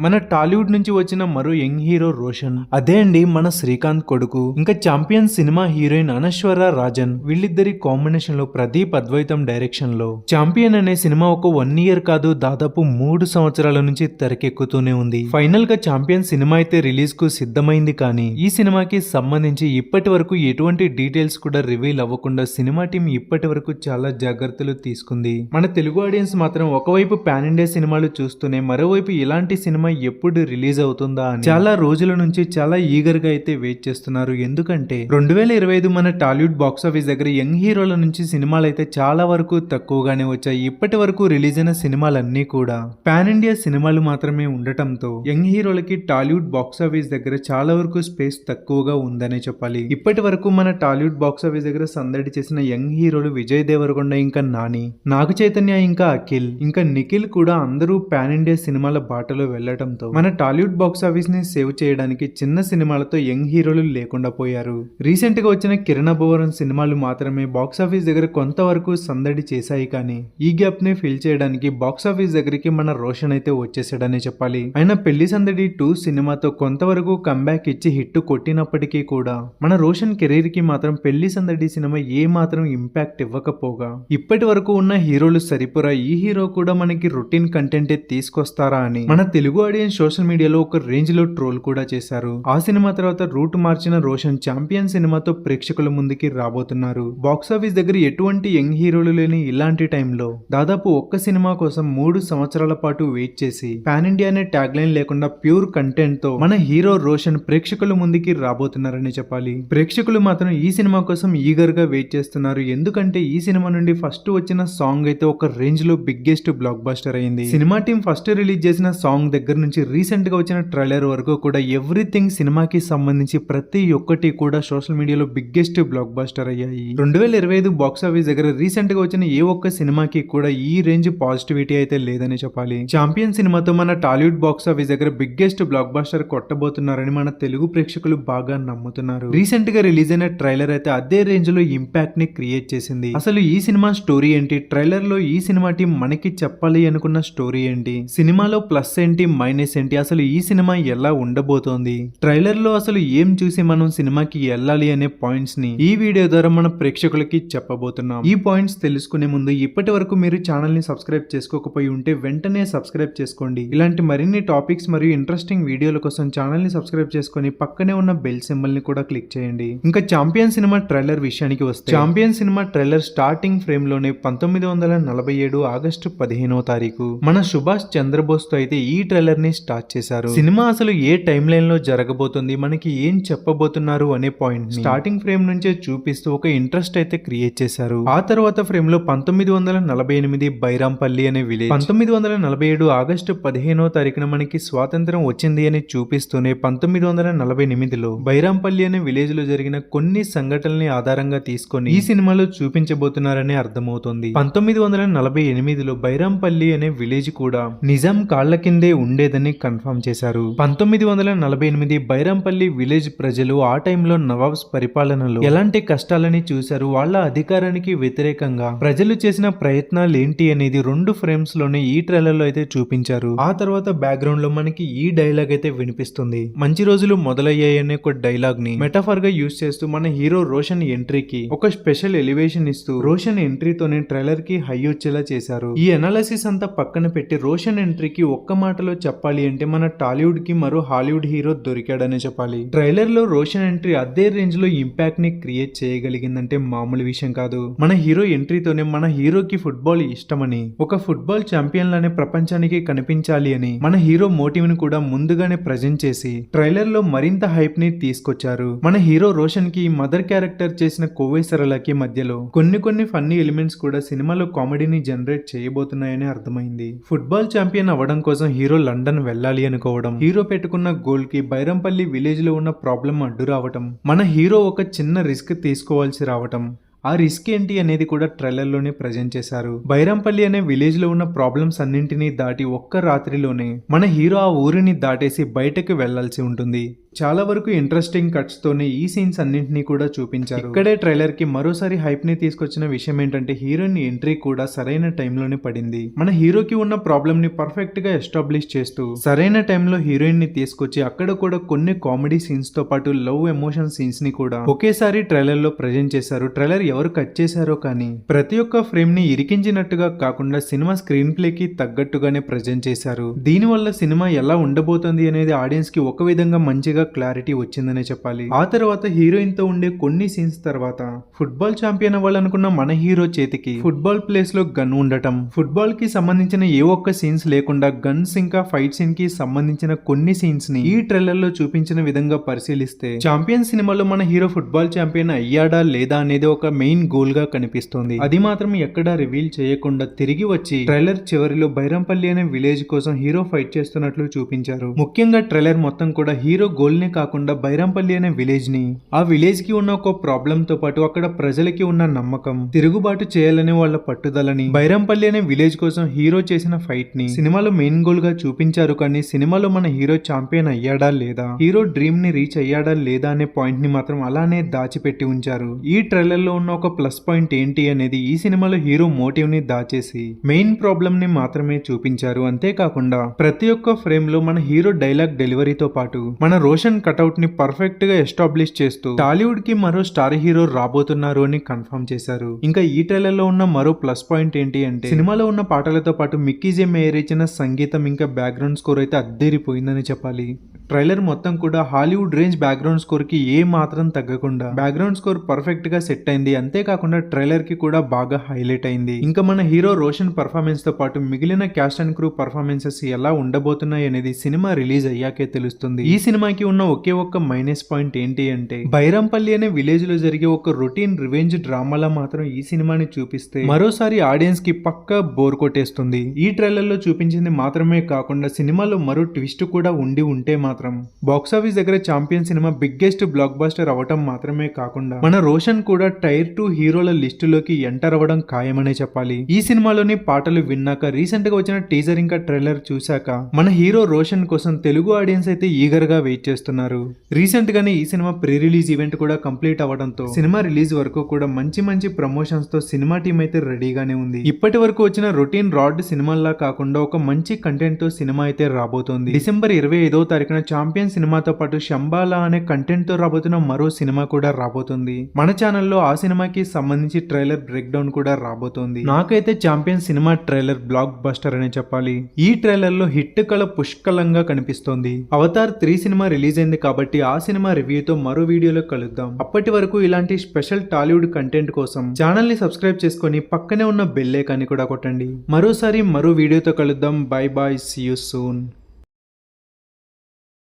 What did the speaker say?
మన టాలీవుడ్ నుంచి వచ్చిన మరో యంగ్ హీరో రోషన్. అదే అండి మన శ్రీకాంత్ కొడుకు. ఇంకా champion cinema heroine Anaswara Rajan వీళ్ళిద్దరి కాంబినేషన్లో ప్రదీప్ అద్వైతం డైరెక్షన్లో. చాంపియన్ అనే సినిమా ఒక వన్ ఇయర్ కాదు దాదాపు మూడు సంవత్సరాల నుంచి తెరకెక్కుతూనే ఉంది. ఫైనల్గా చాంపియన్ సినిమా అయితే రిలీజ్కు సిద్ధమైంది కానీ ఈ సినిమాకి సంబంధించి ఇప్పటి వరకు ఎటువంటి డీటెయిల్స్ కూడా రివీల్ అవ్వకుండా సినిమా టీం ఇప్పటి వరకు చాలా జాగ్రత్తలు తీసుకుంది. మన తెలుగు ఆడియన్స్ మాత్రం ఒకవైపు పాన్ ఇండియా సినిమాలు చూస్తూనే మరోవైపు ఇలాంటి సినిమా ఎప్పుడు రిలీజ్ అవుతుందా అని చాలా రోజుల నుంచి చాలా ఈగర్గా అయితే వెయిట్ చేస్తున్నారు. ఎందుకంటే రెండు వేల ఇరవై ఐదు మన టాలీవుడ్ బాక్స్ ఆఫీస్ దగ్గర యంగ్ హీరోల నుంచి సినిమాలు అయితే చాలా వరకు తక్కువగానే వచ్చాయి. ఇప్పటి వరకు రిలీజ్ అయిన సినిమాలన్నీ కూడా పాన్ ఇండియా సినిమాలు మాత్రమే ఉండటంతో యంగ్ హీరోలకి టాలీవుడ్ బాక్స్ ఆఫీస్ దగ్గర చాలా వరకు స్పేస్ తక్కువగా ఉందనే చెప్పాలి. ఇప్పటి వరకు మన టాలీవుడ్ బాక్స్ ఆఫీస్ దగ్గర సందడి చేసిన యంగ్ హీరోలు విజయ్ దేవరకొండ ఇంకా నాని నాగ చైతన్య ఇంకా అఖిల్ ఇంకా నిఖిల్ కూడా అందరూ పాన్ ఇండియా సినిమాల బాటలో ఉండటంతో మన టాలీవుడ్ బాక్స్ ఆఫీస్ని సేవ్ చేయడానికి చిన్న సినిమాలతో యంగ్ హీరోలు లేకుండా పోయారు. రీసెంట్గా వచ్చిన కిరణ భువరం సినిమాలు మాత్రమే బాక్స్ ఆఫీస్ దగ్గర కొంతవరకు సందడి చేశాయి కానీ ఈ గ్యాప్ని ఫిల్ చేయడానికి బాక్స్ ఆఫీస్ దగ్గరికి మన రోషన్ అయితే వచ్చేసాడనే చెప్పాలి. ఆయన పెళ్ళి సందడి టూ సినిమాతో కొంతవరకు కంబ్యాక్ ఇచ్చి హిట్ కొట్టినప్పటికీ కూడా మన రోషన్ కెరీర్కి మాత్రం పెళ్ళి సందడి సినిమా ఏ మాత్రం ఇంపాక్ట్ ఇవ్వకపోగా ఇప్పటి వరకు ఉన్న హీరోలు సరిపోరా? ఈ హీరో కూడా మనకి రొటీన్ కంటెంటే తీసుకొస్తారా అని మన తెలుగు ఆడియన్స్ సోషల్ మీడియాలో ఒక రేంజ్లో ట్రోల్ కూడా చేశారు. ఆ సినిమా తర్వాత రూట్ మార్చిన రోషన్ చాంపియన్ సినిమాతో ప్రేక్షకుల ముందుకి రాబోతున్నారు. బాక్స్ ఆఫీస్ దగ్గర ఎటువంటి యంగ్ హీరోలు లేని ఇలాంటి టైంలో దాదాపు ఒక్క సినిమా కోసం మూడు సంవత్సరాల పాటు వెయిట్ చేసి పాన్ ఇండియా అనే ట్యాగ్ లైన్ లేకుండా ప్యూర్ కంటెంట్తో మన హీరో రోషన్ ప్రేక్షకుల ముందుకి రాబోతున్నారని చెప్పాలి. ప్రేక్షకులు మాత్రం ఈ సినిమా కోసం ఈగర్గా వెయిట్ చేస్తున్నారు. ఎందుకంటే ఈ సినిమా నుండి ఫస్ట్ వచ్చిన సాంగ్ అయితే ఒక రేంజ్లో బిగ్గెస్ట్ బ్లాక్ బస్టర్ అయింది. సినిమా టీం ఫస్ట్ రిలీజ్ చేసిన సాంగ్ దగ్గర నుంచి రీసెంట్గా వచ్చిన ట్రైలర్ వరకు కూడా ఎవ్రీథింగ్ సినిమాకి సంబంధించి ప్రతి ఒక్కటి కూడా సోషల్ మీడియాలో బిగ్గెస్ట్ బ్లాక్ బాస్టర్ అయ్యాయి. రెండు వేల ఇరవై ఐదు బాక్స్ ఆఫీస్ దగ్గర రీసెంట్గా వచ్చిన ఏ ఒక్క సినిమాకి కూడా ఈ రేంజ్ పాజిటివిటీ అయితే లేదని చెప్పాలి. ఛాంపియన్ సినిమాతో మన టాలీవుడ్ బాక్స్ ఆఫీస్ దగ్గర బిగ్గెస్ట్ బ్లాక్ బాస్టర్ కొట్టబోతున్నారని మన తెలుగు ప్రేక్షకులు బాగా నమ్ముతున్నారు. రీసెంట్గా రిలీజ్ అయిన ట్రైలర్ అయితే అదే రేంజ్లో ఇంపాక్ట్ని క్రియేట్ చేసింది. అసలు ఈ సినిమా స్టోరీ ఏంటి? ట్రైలర్లో ఈ సినిమా టీం మనకి చెప్పాలి అనుకున్న స్టోరీ ఏంటి? సినిమాలో ప్లస్ ఏంటి? మైనస్ ఏంటి అసలు ఈ సినిమా ఎలా ఉండబోతోంది? ట్రైలర్లో అసలు ఏం చూసి మనం సినిమాకి వెళ్ళాలి అనే పాయింట్స్ని ఈ వీడియో ద్వారా మన ప్రేక్షకులకి చెప్పబోతున్నాం. ఈ పాయింట్స్ తెలుసుకునే ముందు ఇప్పటి వరకు మీరు ఛానల్ని సబ్స్క్రైబ్ చేసుకోకపోయి ఉంటే వెంటనే సబ్స్క్రైబ్ చేసుకోండి. ఇలాంటి మరిన్ని టాపిక్స్ మరియు ఇంట్రెస్టింగ్ వీడియోల కోసం ఛానల్ని సబ్స్క్రైబ్ చేసుకొని పక్కనే ఉన్న బెల్ సింబల్ని కూడా క్లిక్ చేయండి. ఇంకా చాంపియన్ సినిమా ట్రైలర్ విషయానికి వస్తే చాంపియన్ సినిమా ట్రైలర్ స్టార్టింగ్ ఫ్రేమ్లోనే పంతొమ్మిది వందల నలభై ఏడు ఆగస్టు పదిహేనవ తారీఖు. మన సుభాష్ చంద్రబోస్తో అయితే ఈ ట్రైలర్ ని స్టార్ట్ చేశారు. సినిమా అసలు ఏ టైం లైన్లో జరగబోతుంది? మనకి ఏం చెప్పబోతున్నారు అనే పాయింట్ స్టార్టింగ్ ఫ్రేమ్ నుంచే చూపిస్తూ ఒక ఇంట్రెస్ట్ అయితే క్రియేట్ చేశారు. ఆ తర్వాత ఫ్రేమ్లో పంతొమ్మిది వందల నలభై ఎనిమిది బైరాంపల్లి అనే విలేజ్. పంతొమ్మిది వందల నలభై ఏడు ఆగస్టు పదిహేనో తారీఖున మనకి స్వాతంత్రం వచ్చింది అని చూపిస్తూనే పంతొమ్మిది వందల నలభై ఎనిమిదిలో బైరాంపల్లి అనే విలేజ్లో జరిగిన కొన్ని సంఘటనల్ని ఆధారంగా తీసుకొని ఈ సినిమాలో చూపించబోతున్నారని అర్థమవుతుంది. పంతొమ్మిది వందల నలభై ఎనిమిదిలో బైరాంపల్లి అనే విలేజ్ కూడా నిజాం కాళ్ళ కిందే ఉండేదని కన్ఫర్మ్ చేశారు. పంతొమ్మిది వందల నలభై ఎనిమిది బైరాంపల్లి విలేజ్ ప్రజలు ఆ టైంలో నవాబ్స్ పరిపాలనలో ఎలాంటి కష్టాలని చూశారు? వాళ్ళ అధికారానికి వ్యతిరేకంగా ప్రజలు చేసిన ప్రయత్నాలు ఏంటి అనేది రెండు ఫ్రేమ్స్లోనే ఈ ట్రైలర్లో అయితే చూపించారు. ఆ తర్వాత బ్యాక్గ్రౌండ్లో మనకి ఈ డైలాగ్ అయితే వినిపిస్తుంది. మంచి రోజులు మొదలయ్యాయనే ఒక డైలాగ్ని మెటాఫర్గా యూజ్ చేస్తూ మన హీరో రోషన్ ఎంట్రీకి ఒక స్పెషల్ ఎలివేషన్ ఇస్తూ రోషన్ ఎంట్రీతోనే ట్రైలర్కి హై వచ్చేలా చేశారు. ఈ అనాలిసిస్ అంతా పక్కన పెట్టి రోషన్ ఎంట్రీకి ఒక్క మాటలో చెప్పాలి అంటే మన టాలీవుడ్కి మరో హాలీవుడ్ హీరో దొరికాడనే చెప్పాలి. ట్రైలర్లో రోషన్ ఎంట్రీ అదే రేంజ్లో ఇంపాక్ట్ని క్రియేట్ చేయగలిగిందంటే మామూలు విషయం కాదు. మన హీరో ఎంట్రీతోనే మన హీరోకి ఫుట్బాల్ ఇష్టమని ఒక ఫుట్బాల్ ఛాంపియన్ లానే ప్రపంచానికి కనిపించాలి అని మన హీరో మోటివ్ని కూడా ముందుగానే ప్రజెంట్ చేసి ట్రైలర్లో మరింత హైప్ని తీసుకొచ్చారు. మన హీరో రోషన్కి మదర్ క్యారెక్టర్ చేసిన కోవేశ్వరలకి మధ్యలో కొన్ని కొన్ని ఫన్నీ ఎలిమెంట్స్ కూడా సినిమాలో కామెడీని జనరేట్ చేయబోతున్నాయని అర్థమైంది. ఫుట్బాల్ ఛాంపియన్ అవ్వడం కోసం హీరో లండన్ లండన్ వెళ్ళాలి అనుకోవడం హీరో పెట్టుకున్న గోల్కి బైరంపల్లి విలేజ్లో ఉన్న ప్రాబ్లం అడ్డు రావటం మన హీరో ఒక చిన్న రిస్క్ తీసుకోవాల్సి రావటం. ఆ రిస్క్ ఏంటి అనేది కూడా ట్రైలర్లోనే ప్రజెంట్ చేశారు. బైరంపల్లి అనే విలేజ్లో ఉన్న ప్రాబ్లమ్స్ అన్నింటినీ దాటి ఒక్క రాత్రిలోనే మన హీరో ఆ ఊరిని దాటేసి బయటకు వెళ్ళాల్సి ఉంటుంది. చాలా వరకు ఇంట్రెస్టింగ్ కట్స్ తోనే ఈ సీన్స్ అన్నింటినీ కూడా చూపించారు. ఇక్కడే ట్రైలర్కి మరోసారి హైప్ని తీసుకొచ్చిన విషయం ఏంటంటే హీరోయిన్ ఎంట్రీ కూడా సరైన టైంలోనే పడింది. మన హీరోకి ఉన్న ప్రాబ్లమ్ని పర్ఫెక్ట్గా ఎస్టాబ్లిష్ చేస్తూ సరైన టైంలో హీరోయిన్ని తీసుకొచ్చి అక్కడ కూడా కొన్ని కామెడీ సీన్స్తో పాటు లవ్ ఎమోషన్ సీన్స్ని కూడా ఒకేసారి ట్రైలర్లో ప్రజెంట్ చేశారు. ట్రైలర్ ఎవరు కట్ చేశారో కానీ ప్రతి ఒక్క ఫ్రేమ్ని ఇరికించినట్టుగా కాకుండా సినిమా స్క్రీన్ ప్లే కి తగ్గట్టుగానే ప్రజెంట్ చేశారు. దీనివల్ల సినిమా ఎలా ఉండబోతుంది అనేది ఆడియన్స్కి ఒక విధంగా మంచిగా క్లారిటీ వచ్చిందనే చెప్పాలి. ఆ తర్వాత హీరోయిన్తో ఉండే కొన్ని సీన్స్ తర్వాత ఫుట్బాల్ ఛాంపియన్ అవ్వాలనుకున్న మన హీరో చేతికి ఫుట్బాల్ ప్లేస్లో గన్ ఉండటం ఫుట్బాల్కి సంబంధించిన ఏ ఒక్క సీన్స్ లేకుండా గన్స్ ఇంకా ఫైట్ సీన్కి సంబంధించిన కొన్ని సీన్స్ని ఈ ట్రైలర్లో చూపించిన విధంగా పరిశీలిస్తే ఛాంపియన్ సినిమాలో మన హీరో ఫుట్బాల్ ఛాంపియన్ అయ్యాడా లేదా అనేది ఒక మెయిన్ గోల్గా కనిపిస్తోంది. అది మాత్రం ఎక్కడా రివీల్ చేయకుండా తిరిగి వచ్చి ట్రైలర్ చివరిలో బైరంపల్లి అనే విలేజ్ కోసం హీరో ఫైట్ చేస్తున్నట్లు చూపించారు. ముఖ్యంగా ట్రైలర్ మొత్తం కూడా హీరో గోల్ నే కాకుండా బైరంపల్లి అనే విలేజ్ని ఆ విలేజ్కి ఉన్న ఒక ప్రాబ్లం తో పాటు అక్కడ ప్రజలకి ఉన్న నమ్మకం తిరుగుబాటు చేయాలనే వాళ్ళ పట్టుదలని బైరంపల్లి అనే విలేజ్ కోసం హీరో చేసిన ఫైట్ని సినిమాలో మెయిన్ గోల్గా చూపించారు కానీ సినిమాలో మన హీరో ఛాంపియన్ అయ్యాడా లేదా హీరో డ్రీమ్ని రీచ్ అయ్యాడా లేదా అనే పాయింట్ని మాత్రం అలానే దాచిపెట్టి ఉంచారు. ఈ ట్రైలర్లో ఉన్న ఒక ప్లస్ పాయింట్ ఏంటి అనేది ఈ సినిమాలో హీరో మోటివ్ని దాచేసి మెయిన్ ప్రాబ్లం ని మాత్రమే చూపించారు అంతేకాకుండా ప్రతి ఒక్క ఫ్రేమ్లో మన హీరో డైలాగ్ డెలివరీతో పాటు మన రోషన్ కటౌట్ని పర్ఫెక్ట్గా ఎస్టాబ్లిష్ చేస్తూ టాలీవుడ్కి మరో స్టార్ హీరో రాబోతున్నారు అని కన్ఫర్మ్ చేశారు. ఇంకా ఈ ట్రైలర్లో ఉన్న మరో ప్లస్ పాయింట్ ఏంటి అంటే సినిమాలో ఉన్న పాటలతో పాటు మిక్కీజే మేయర్ ఇచ్చిన సంగీతం ఇంకా బ్యాక్గ్రౌండ్ స్కోర్ అయితే అద్దెరిపోయిందని చెప్పాలి. ట్రైలర్ మొత్తం కూడా హాలీవుడ్ రేంజ్ బ్యాక్గ్రౌండ్ స్కోర్కి ఏ మాత్రం తగ్గకుండా బ్యాక్గ్రౌండ్ స్కోర్ పర్ఫెక్ట్గా సెట్ అయింది అంతేకాకుండా ట్రైలర్కి కూడా బాగా హైలైట్ అయింది. ఇంకా మన హీరో రోషన్ పర్ఫార్మెన్స్తో పాటు మిగిలిన క్యాస్ట్ అండ్ క్రూ పర్ఫార్మెన్సెస్ ఎలా ఉండబోతున్నాయి అనేది సినిమా రిలీజ్ అయ్యాకే తెలుస్తుంది. ఈ సినిమాకి ఉన్న ఒకే ఒక్క మైనస్ పాయింట్ ఏంటి అంటే బైరంపల్లి అనే విలేజ్లో జరిగే ఒక రొటీన్ రివెంజ్ డ్రామాలా మాత్రం ఈ సినిమాని చూపిస్తే మరోసారి ఆడియన్స్కి పక్క బోర్ కొట్టేస్తుంది. ఈ ట్రైలర్లో చూపించింది మాత్రమే కాకుండా సినిమాలో మరో ట్విస్ట్ కూడా ఉండి ఉంటే మాత్రం బాక్సాఫీస్ దగ్గర champion cinema biggest blockbuster అవటం మాత్రమే కాకుండా మన రోషన్ కూడా టైర్ టూ హీరోల లిస్టులోకి ఎంటర్ అవ్వడం ఖాయమనే చెప్పాలి. ఈ సినిమాలోని పాటలు విన్నాక రీసెంట్గా వచ్చిన టీజర్ ఇంకా ట్రైలర్ చూశాక మన హీరో రోషన్ కోసం తెలుగు ఆడియన్స్ అయితే ఈగర్గా వెయిట్ చేస్తున్నారు. రీసెంట్ గానే ఈ సినిమా ప్రీ రిలీజ్ ఈవెంట్ కూడా కంప్లీట్ అవ్వడంతో సినిమా రిలీజ్ వరకు కూడా మంచి మంచి ప్రమోషన్స్తో సినిమా టీం అయితే రెడీగానే ఉంది. ఇప్పటి వరకు వచ్చిన రొటీన్ రాడ్ సినిమాల్లా కాకుండా ఒక మంచి కంటెంట్తో సినిమా అయితే రాబోతోంది. డిసెంబర్ ఇరవై ఐదో తారీఖున ఛాంపియన్ సినిమాతో పాటు శంబాలా అనే కంటెంట్తో రాబోతున్న మరో సినిమా కూడా రాబోతుంది. మన ఛానల్లో ఆ సినిమా సినిమాకి సంబంధించి ట్రైలర్ బ్రేక్ డౌన్ కూడా రాబోతోంది. నాకైతే champion cinema trailer blockbuster అనే చెప్పాలి. ఈ ట్రైలర్లో హిట్ కళ పుష్కలంగా కనిపిస్తోంది. అవతార్ త్రీ సినిమా రిలీజ్ అయింది కాబట్టి ఆ సినిమా రివ్యూతో మరో వీడియోలో కలుద్దాం. అప్పటి వరకు ఇలాంటి స్పెషల్ టాలీవుడ్ కంటెంట్ కోసం ఛానల్ని సబ్స్క్రైబ్ చేసుకొని పక్కనే ఉన్న బెల్ ఐకాన్ని కూడా కొట్టండి. మరోసారి మరో వీడియోతో కలుద్దాం. Bye bye see you soon